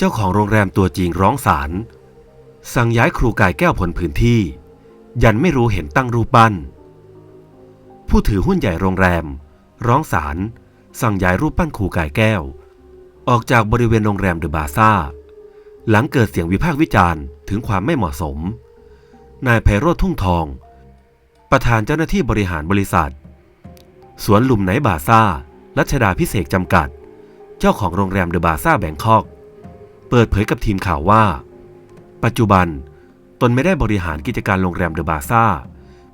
เจ้าของโรงแรมตัวจริงร้องศาลสั่งย้ายครูกายแก้วผลพื้นที่ ยันไม่รู้เห็นตั้งรูปปั้น ผู้ถือหุ้นใหญ่โรงแรม ร้องศาลสั่งย้ายรูปปั้นครูกายแก้ว ออกจากบริเวณโรงแรมเดอะบาซ่า หลังเกิดเสียงวิพากษ์วิจารณ์ถึงความไม่เหมาะสม นายไพโรธทุ่งทอง ประธานเจ้าหน้าที่บริหารบริษัท สวนลุมไนบาซ่ารัชดาพิเศษจำกัด เจ้าของโรงแรมเดอะบาซ่าแบงคอก เปิดเผยกับทีมข่าวว่า ปัจจุบันตนไม่ได้บริหารกิจการโรงแรมเดอะบาซ่า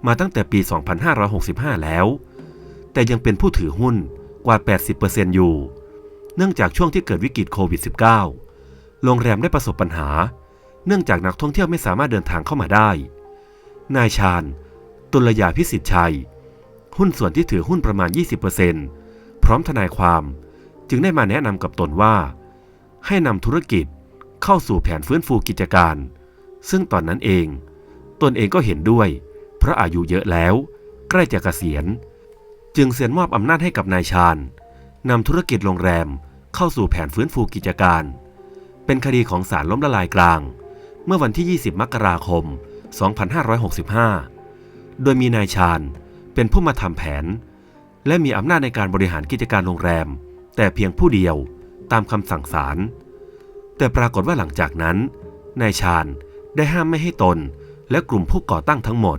มาตั้งแต่ปี 2565 แล้ว แต่ยังเป็นผู้ถือหุ้นกว่า 80%อยู่ เนื่องจากช่วงที่เกิดวิกฤตโควิด -19 โรงแรมได้ประสบปัญหา เนื่องจากนักท่องเที่ยวไม่สามารถเดินทางเข้ามาได้ นายชาญ ตุลยาพิสิทธิ์ชัย หุ้นส่วนที่ถือหุ้นประมาณ 20%พร้อมทนายความ จึงได้มาแนะนำกับตนว่า ให้นำธุรกิจเข้าสู่แผนฟื้นฟูกิจการ ซึ่งตอนนั้นเอง ตนเองก็เห็นด้วย เพราะอายุเยอะแล้ว ใกล้จะเกษียณ จึงเซ็นมอบอำนาจให้กับนายชาญนำธุรกิจโรงแรมเข้าสู่แผนฟื้นฟูกิจการ เป็นคดีของศาลล้มละลายกลาง เมื่อวันที่ 20 มกราคม 2565 โดยมีนายชาญเป็นผู้มาทำแผน และมีอำนาจในการบริหารกิจการโรงแรม แต่เพียงผู้เดียว ตามคำสั่งศาล แต่ปรากฏว่าหลังจากนั้น นายชาญได้ห้ามไม่ให้ตน และกลุ่มผู้ก่อตั้งทั้งหมด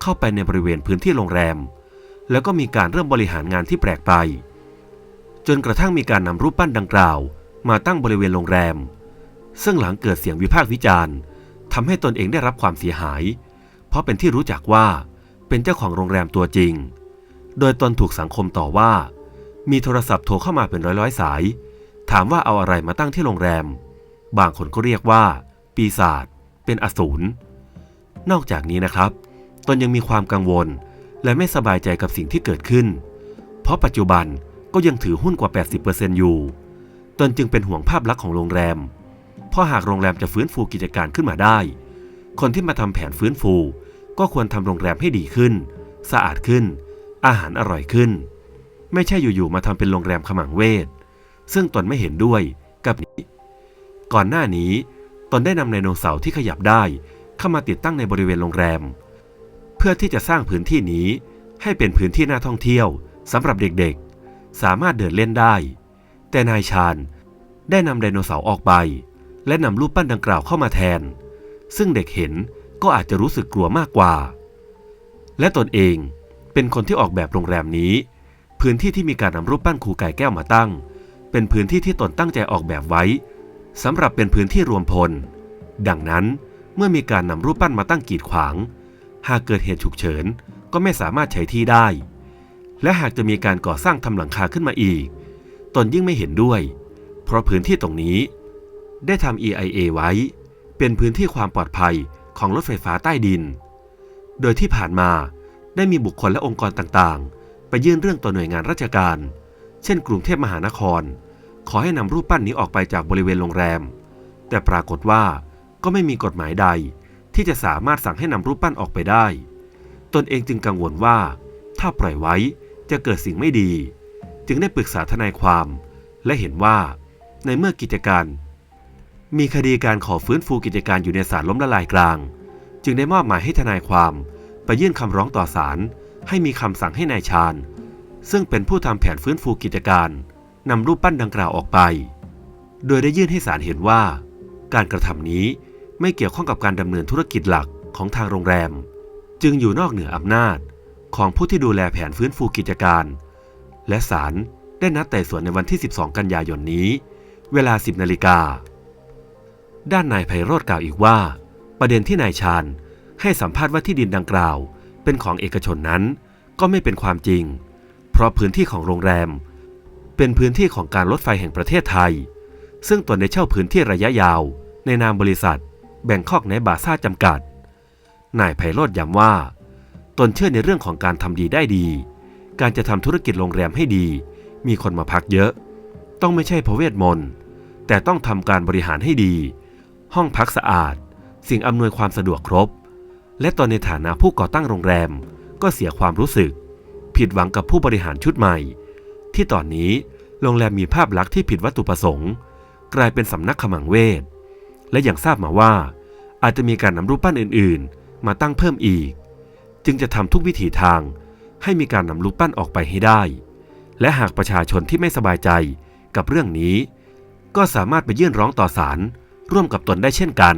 เข้าไปในบริเวณพื้นที่โรงแรม แล้วก็มีการเริ่มบริหารงานที่แปลกไป จนกระทั่งมีการนำรูปปั้นดังกล่าว มาตั้งบริเวณโรงแรม ซึ่งหลังเกิดเสียงวิพากษ์วิจารณ์ทำให้ตนเองได้รับความเสียหาย เพราะเป็นที่รู้จักว่าเป็นเจ้าของโรงแรมตัวจริง โดยตนถูกสังคมต่อว่า มีโทรศัพท์โทรเข้ามาเป็นร้อยๆสาย ถามว่าเอาอะไรมาตั้งที่โรงแรม บางคนก็เรียกว่า ปีศาจเป็นอสูร นอกจากนี้นะครับ ตนยังมีความกังวลและไม่สบายใจกับสิ่งที่เกิดขึ้น เพราะปัจจุบันก็ยังถือหุ้นกว่า 80%อยู่ ตนจึงเป็นห่วงภาพลักษณ์ของโรงแรม เพราะหากโรงแรมจะฟื้นฟูกิจการขึ้นมาได้ คนที่มาทำแผนฟื้นฟู ก็ควรทำโรงแรมให้ดีขึ้น สะอาดขึ้น อาหารอร่อยขึ้น ไม่ใช่อยู่ๆมาทำเป็นโรงแรมขมังเวท ซึ่งตนไม่เห็นด้วยกับนี้ ก่อนหน้านี้ตนได้นำไดโนเสาร์ที่ขยับได้เข้ามาติดตั้งในบริเวณโรงแรม เพื่อที่จะสร้างพื้นที่นี้ให้เป็นพื้นที่น่าท่องเที่ยวสำหรับเด็กๆ สามารถเดินเล่นได้ แต่นายชาญได้นำไดโนเสาร์ออกไป และนำรูปปั้นดังกล่าวเข้ามาแทน ซึ่งเด็กเห็นก็อาจจะรู้สึกกลัวมากกว่า และตนเองเป็นคนที่ออกแบบโรงแรมนี้ พื้นที่ที่มีการนำรูปปั้นครูไก่แก้วมาตั้ง เป็นพื้นที่ที่ตนตั้งใจออกแบบไว้สำหรับเป็นพื้นที่รวมพล ดังนั้นเมื่อมีการนำรูปปั้นมาตั้งกีดขวาง หากเกิดเหตุฉุกเฉินก็ไม่สามารถใช้ที่ได้ และหากจะมีการก่อสร้างทำหลังคาขึ้นมาอีก ตนยิ่งไม่เห็นด้วย เพราะพื้นที่ตรงนี้ ได้ทำ EIA ไว้ เป็นพื้นที่ความปลอดภัยของรถไฟฟ้าใต้ดิน โดยที่ผ่านมาได้มีบุคคลและองค์กรต่างๆ ไปยื่นเรื่องต่อหน่วยงานราชการ เช่นกรุงเทพมหานคร ขอให้นำรูปปั้นนี้ออกไปจากบริเวณโรงแรม แต่ปรากฏว่าก็ไม่มีกฎหมายใด ที่จะสามารถสั่งให้นำรูปปั้นออกไปได้ ตนเองจึงกังวลว่า ถ้าปล่อยไว้จะเกิดสิ่งไม่ดี จึงได้ปรึกษาทนายความ และเห็นว่าในเมื่อกิจการ มีคดีการขอฟื้นฟูกิจการอยู่ในศาลล้มละลายกลาง จึงได้มอบหมายให้ทนายความไปยื่นคำร้องต่อศาลให้มีคำสั่งให้นายชาญ ซึ่งเป็นผู้ทำแผนฟื้นฟูกิจการนำรูปปั้นดังกล่าวออกไป โดยได้ยื่นให้ศาลเห็นว่า การกระทำนี้ไม่เกี่ยวข้องกับการดำเนินธุรกิจหลักของทางโรงแรม จึงอยู่นอกเหนืออำนาจของผู้ที่ดูแลแผนฟื้นฟูกิจการ และศาลได้นัดไต่สวนในวันที่ 12 กันยายนนี้ เวลา 10 นาฬิกา ด้านนายไพโรธกล่าวอีกว่า ประเด็นที่นายชาญให้สัมภาษณ์ว่าที่ดินดังกล่าว เป็นของเอกชนนั้น ก็ไม่เป็นความจริงเพราะพื้นที่ของโรงแรม เป็นพื้นที่ของการรถไฟแห่งประเทศไทย ซึ่งตนได้เช่าพื้นที่ระยะยาว ในนามบริษัท แบ่งคอกในบาซ่าจำกัด นายไพโรธย้ำว่า ตนเชื่อในเรื่องของการทำดีได้ดี การจะทำธุรกิจโรงแรมให้ดี มีคนมาพักเยอะ ต้องไม่ใช่พระเวทมนต์แต่ต้องทำการบริหารให้ดี ห้องพักสะอาด สิ่งอำนวยความสะดวกครบ และตอนในฐานะผู้ก่อตั้งโรงแรมก็เสียความรู้สึก ผิดหวังกับผู้บริหารชุดใหม่ ที่ตอนนี้โรงแรมมีภาพลักษณ์ที่ผิดวัตถุประสงค์ กลายเป็นสำนักขมังเวท และอยังทราบมาว่า อาจจะมีการนำรูปปั้นอื่นๆ มาตั้งเพิ่มอีก จึงจะทำทุกวิถีทางให้มีการนำรูปปั้นออกไปให้ได้ และหากประชาชนที่ไม่สบายใจกับเรื่องนี้ ก็สามารถไปยื่นร้องต่อศาลร่วมกับตนได้เช่นกัน